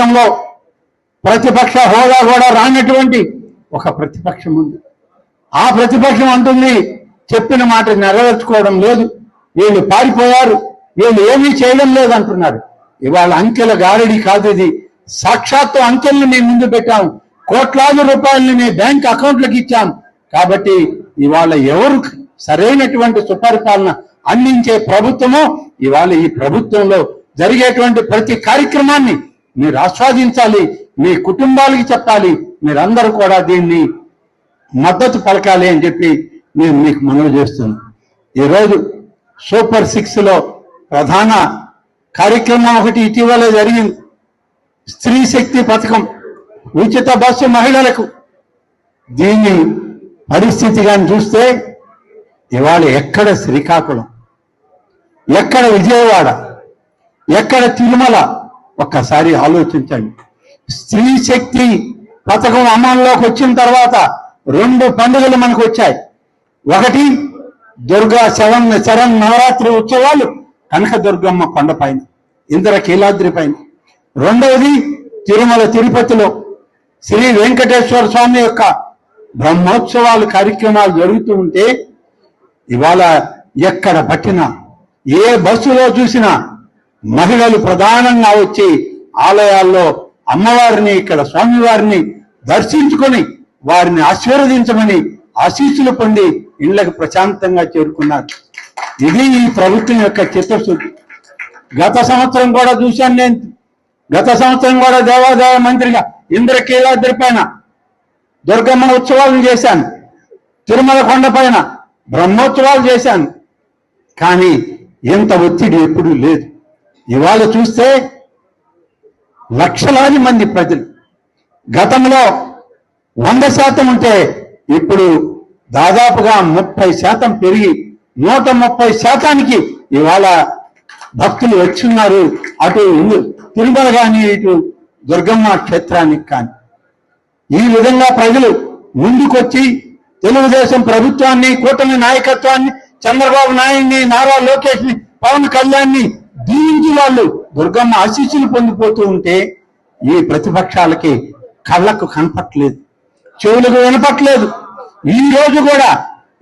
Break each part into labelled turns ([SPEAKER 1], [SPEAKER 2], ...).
[SPEAKER 1] రాష్ట్రంలో ప్రతిపక్ష హోదా కూడా రానటువంటి ఒక ప్రతిపక్షం ఉంది. ఆ ప్రతిపక్షం అంటుంది చెప్పిన మాట నెరవేర్చుకోవడం లేదు. వీళ్ళు పారిపోయారు. వీళ్ళు ఏమీ చేయడం లేదు అంటున్నారు ఇవాళ అంకెల గారడి కాదు ఇది. సాక్షాత్తు అంకెల్ని మేము ముందు పెట్టాం. కోట్లాది రూపాయలని మేము బ్యాంక్ అకౌంట్లకు ఇచ్చాం. కాబట్టి ఇవాళ ఎవరు సరైనటువంటి సుపరిపాలన అందించే ప్రభుత్వమో ఇవాళ ఈ ప్రభుత్వంలో జరిగేటువంటి ప్రతి కార్యక్రమాన్ని మీరు ఆస్వాదించాలి మీ కుటుంబాలకి చెప్పాలి మీరందరూ కూడా దీన్ని మద్దతు పలకాలి అని చెప్పి నేను మీకు మనవి చేస్తున్నాను. ఈరోజు సూపర్ సిక్స్లో ప్రధాన కార్యక్రమం ఒకటి ఇటీవల జరిగింది. స్త్రీ శక్తి పథకం ఉచిత బస్సు మహిళలకు. దీన్ని పరిస్థితి కానీ చూస్తే ఇవాళ ఎక్కడ శ్రీకాకుళం ఎక్కడ విజయవాడ ఎక్కడ తిరుమల ఒక్కసారి ఆలోచించండి. స్త్రీ శక్తి పథకం అమల్లోకి వచ్చిన తర్వాత రెండు పండుగలు మనకు వచ్చాయి. ఒకటి దుర్గా శవన్ శరణ్ నవరాత్రి ఉత్సవాలు కనకదుర్గమ్మ కొండపైన ఇంద్ర కీలాద్రి పైన. రెండవది తిరుమల తిరుపతిలో శ్రీ వెంకటేశ్వర స్వామి యొక్క బ్రహ్మోత్సవాలు కార్యక్రమాలు జరుగుతూ ఉంటే ఇవాళ ఎక్కడ పట్టినా ఏ బస్సులో చూసినా మహిళలు ప్రధానంగా వచ్చి ఆలయాల్లో అమ్మవారిని ఇక్కడ స్వామివారిని దర్శించుకొని వారిని ఆశీర్వదించమని ఆశీస్సులు పొంది ఇళ్ళకు ప్రశాంతంగా చేరుకున్నారు. ఇది ఈ ప్రభుత్వం యొక్క చిత్తశుద్ధి. గత సంవత్సరం కూడా చూశాను నేను. గత సంవత్సరం కూడా దేవాదాయ మంత్రిగా ఇంద్రకీలాద్రి పైన దుర్గమ్మ ఉత్సవాలను చేశాను. తిరుమల కొండ పైన బ్రహ్మోత్సవాలు చేశాను. కానీ ఇంత ఒత్తిడి ఎప్పుడూ లేదు. ఇవాళ చూస్తే లక్షలాది మంది ప్రజలు. గతంలో వంద శాతం ఉంటే ఇప్పుడు దాదాపుగా ముప్పై శాతం పెరిగి నూట ముప్పై శాతానికి ఇవాళ భక్తులు వచ్చున్నారు అటు తిరుమల కానీ ఇటు దుర్గమ్మ క్షేత్రానికి కానీ. ఈ విధంగా ప్రజలు ముందుకొచ్చి తెలుగుదేశం ప్రభుత్వాన్ని కూటమి నాయకత్వాన్ని చంద్రబాబు నాయుడిని నారా లోకేష్ని పవన్ కళ్యాణ్ని దీవించి వాళ్ళు. దుర్గమ్మ ఆశీస్సులు పొందిపోతూ ఉంటే ఈ ప్రతిపక్షాలకి కళ్ళకు కనపట్లేదు. చెవులకు వినపట్లేదు. ఈ రోజు కూడా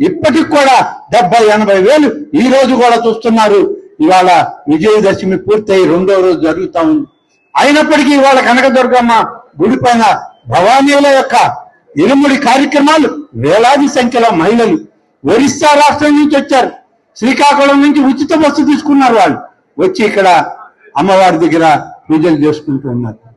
[SPEAKER 1] ఇప్పటికి కూడా డెబ్బై ఎనభై వేలు ఈ రోజు కూడా చూస్తున్నారు. ఇవాళ విజయదశమి పూర్తయి రెండో రోజు జరుగుతా ఉంది. అయినప్పటికీ ఇవాళ కనకదుర్గమ్మ గుడి పైన భవానీల యొక్క ఇరుముడి కార్యక్రమాలు వేలాది సంఖ్యలో మహిళలు ఒరిస్సా రాష్ట్రం నుంచి వచ్చారు. శ్రీకాకుళం నుంచి ఉచిత బస్సు తీసుకున్నారు వాళ్ళు. వచ్చి ఇక్కడ అమ్మవారి దగ్గర పూజలు చేసుకుంటూ ఉన్నారు.